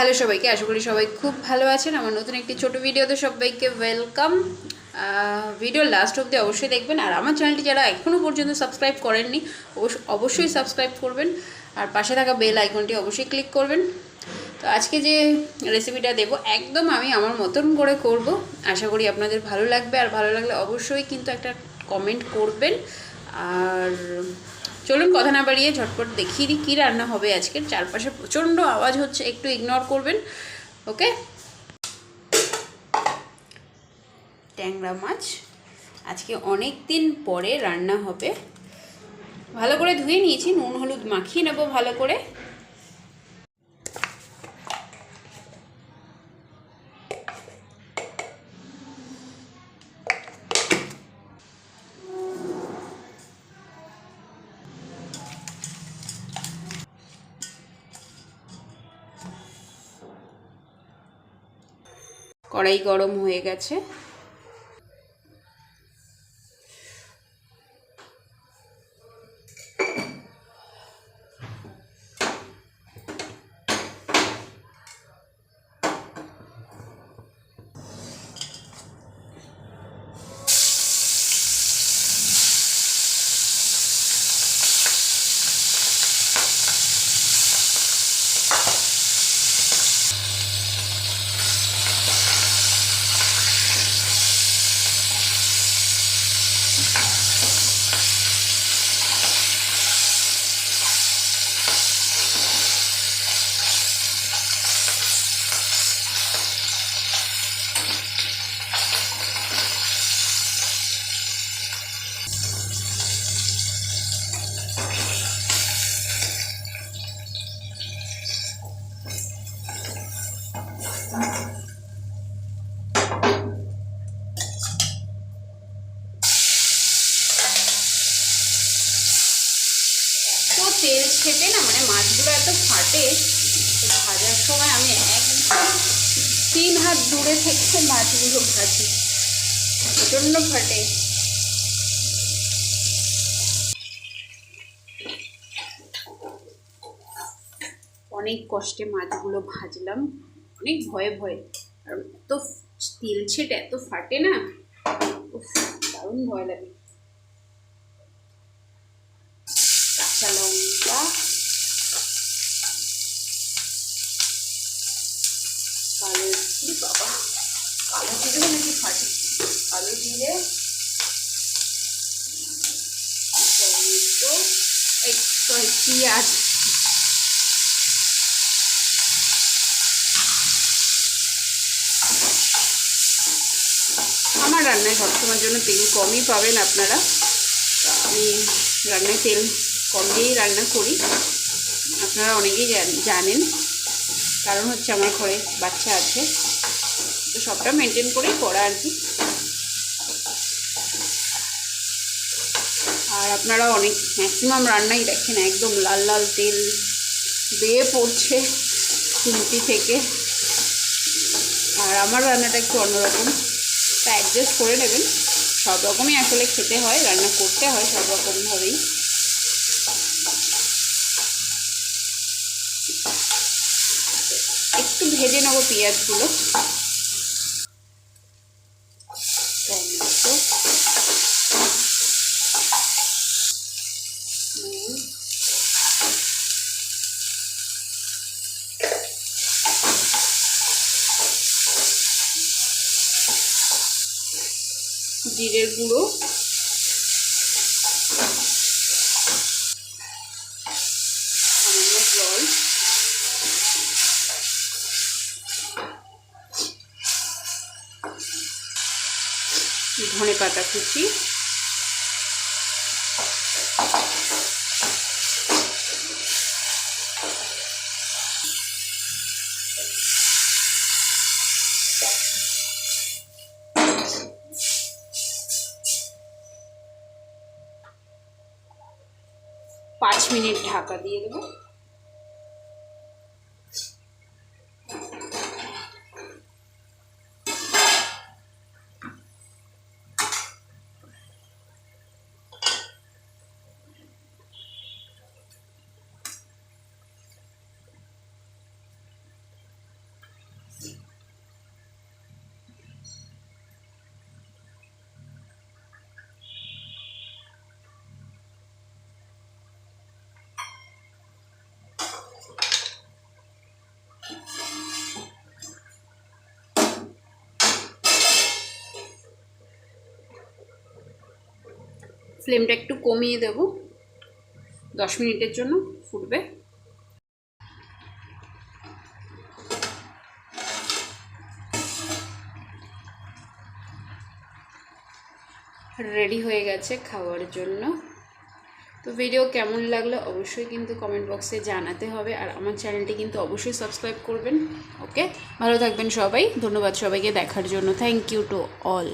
Hello সবাইকে, আশা করি সবাই খুব ভালো আছেন। আমার নতুন একটি ছোট ভিডিওতে সবাইকে ওয়েলকাম ভিডিও লাস্ট অবধি অবশ্যই দেখবেন। আর আমার চ্যানেলটি যারা এখনও পর্যন্ত সাবস্ক্রাইব করেননি অবশ্য- অবশ্যই সাবস্ক্রাইব করবেন। আর পাশে থাকা বেল আইকনটি অবশ্যই ক্লিক করবেন। তো আজকে যে রেসিপিটা দেবো, একদম আমি আমার মতন করে করব। আশা করি আপনাদের ভালো লাগবে। আর ভালো লাগলে অবশ্যই কিন্তু একটা কমেন্ট করবেন। আর চলুন কথা না বাড়িয়ে ঝটপট দেখিয়ে দিই কী রান্না হবে আজকের। চারপাশে প্রচণ্ড আওয়াজ হচ্ছে, একটু ইগনোর করবেন, ওকে? ট্যাংরা মাছ আজকে অনেক দিন পরে রান্না হবে। ভালো করে ধুয়ে নিয়েছি, নুন, হলুদ মাখিয়ে নেব ভালো করে। কড়াই গরম হয়ে গেছে। তেল ছেটে না মানে মাছগুলো এত ফাটে ভাজার সময় আমি একদম তিন হাত দূরে থেকে মাছগুলো ভাজি। প্রচণ্ড ফাটে। অনেক কষ্টে মাছগুলো ভাজলাম। অনেক ভয়ে ভয়ে। আর এত তেল ছেটে এত ফাটে না দারুণ ভয় লাগে কাঁচা লঙ্কা কালো জিরে বাবা। কালো জিরে নাকি ফাটে? কালো এই পেঁয়াজ। আমার রান্নায় সবসময়ের জন্য তেল কমই পাবেন আপনারা। আমি রান্নায় তেল কম দিয়েই রান্না করি। আপনারা অনেকেই জান- জানেন। কারণ হচ্ছে আমার ঘরে বাচ্চা আছে। সবটা মেনটেন করেই করা আর কি। আর আপনারা অনেক ম্যাক্সিমাম রান্নাই দেখেন, একদম লাল লাল তেল বেয়ে পড়ছে খুন্তি থেকে। আর আমার রান্নাটা একটু অন্যরকম। তা অ্যাডজাস্ট করে নেবেন। সব রকমই আসলে খেতে হয়, রান্না করতে হয় সব রকমভাবেই একটু ভেজে নেব পেঁয়াজগুলো টমেটো নুন জিরের গুঁড়ো। জল। ধনে পাতা কুচি। পাঁচ মিনিট ঢাকা দিয়ে দেবো। ফ্লেমটা একটু কমিয়ে দেব। দশ মিনিটের জন্য ফুটবে। রেডি হয়ে গেছে খাওয়ার জন্য। তো ভিডিও কেমন লাগল অবশ্যই কিন্তু কমেন্ট বক্সে জানাতে হবে আর আমার চ্যানেলটি কিন্তু অবশ্যই সাবস্ক্রাইব করবেন। ওকে? ভালো থাকবেন সবাই। ধন্যবাদ সবাইকে দেখার জন্য। Thank you to all.